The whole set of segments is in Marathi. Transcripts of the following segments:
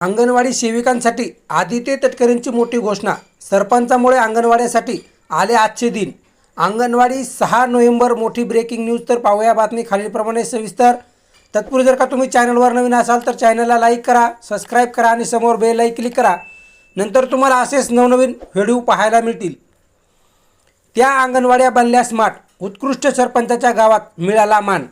अंगणवाडी सेविकांसाठी आदित्य तटकरेंची मोठी घोषणा. सरपंचामुळे अंगणवाड्यासाठी आले आजचे दिन. अंगणवाडी सहा नोव्हेंबर मोठी ब्रेकिंग न्यूज तर पाहूया. बातमी खालीलप्रमाणे सविस्तर. तत्पूर्वी जर का तुम्ही चॅनलवर नवीन असाल तर चॅनलला लाईक करा सबस्क्राईब करा आणि समोर बेल क्लिक करा. नंतर तुम्हाला असेच नवनवीन व्हिडिओ पाहायला मिळतील. त्या अंगणवाड्या बनल्या स्मार्ट उत्कृष्ट सरपंचाच्या गावात मिळाला मान.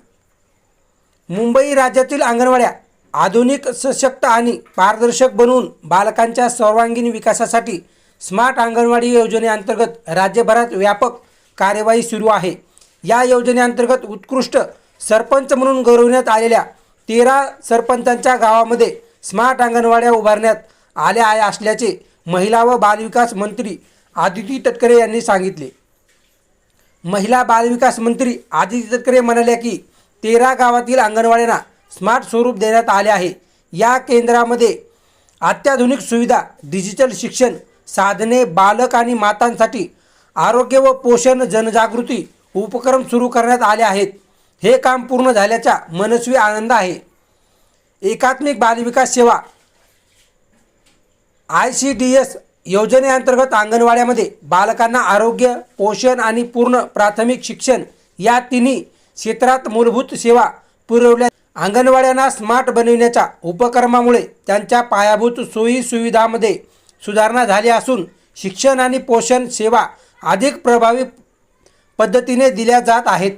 मुंबई राज्यातील अंगणवाड्या आधुनिक सशक्त आणि पारदर्शक बनवून बालकांच्या सर्वांगीण विकासासाठी स्मार्ट अंगणवाडी योजनेअंतर्गत राज्यभरात व्यापक कार्यवाही सुरू आहे. या योजनेअंतर्गत उत्कृष्ट सरपंच म्हणून गौरवण्यात आलेल्या तेरा सरपंचांच्या गावामध्ये स्मार्ट अंगणवाड्या उभारण्यात आल्या आहे असल्याचे महिला व बालविकास मंत्री आदिती तटकरे यांनी सांगितले. महिला बालविकास मंत्री आदिती तटकरे म्हणाल्या की तेरा गावातील अंगणवाड्यांना स्मार्ट स्वरूप देण्यात आले आहे. या केंद्रामध्ये अत्याधुनिक सुविधा डिजिटल शिक्षण साधने बालक आणि मातांसाठी आरोग्य व पोषण जनजागृती उपक्रम सुरू करण्यात आले आहेत. हे काम पूर्ण झाल्याचा मनस्वी आनंद आहे. एकात्मिक बालविकास सेवा आय सी डी एस योजनेअंतर्गत अंगणवाड्यामध्ये बालकांना आरोग्य पोषण आणि पूर्ण प्राथमिक शिक्षण या तिन्ही क्षेत्रात मूलभूत सेवा पुरवल्या अंगणवाड्यांना स्मार्ट बनविण्याच्या उपक्रमामुळे त्यांच्या पायाभूत सोयी सुविधामध्ये सुधारणा झाली असून शिक्षण आणि पोषण सेवा अधिक प्रभावी पद्धतीने दिल्या जात आहेत.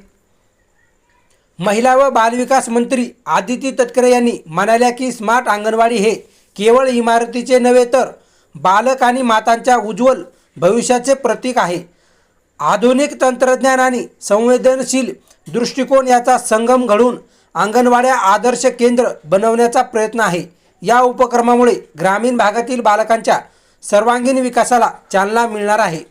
महिला व बालविकास मंत्री आदिती तटकरे यांनी म्हणाल्या की स्मार्ट अंगणवाडी हे केवळ इमारतीचे नव्हे तर बालक आणि मातांच्या उज्ज्वल भविष्याचे प्रतीक आहे. आधुनिक तंत्रज्ञान आणि संवेदनशील दृष्टिकोन याचा संगम घडून अंगणवाड्या आदर्श केंद्र बनवण्याचा प्रयत्न आहे. या उपक्रमामुळे ग्रामीण भागातील बालकांच्या सर्वांगीण विकासाला चालना मिळणार आहे.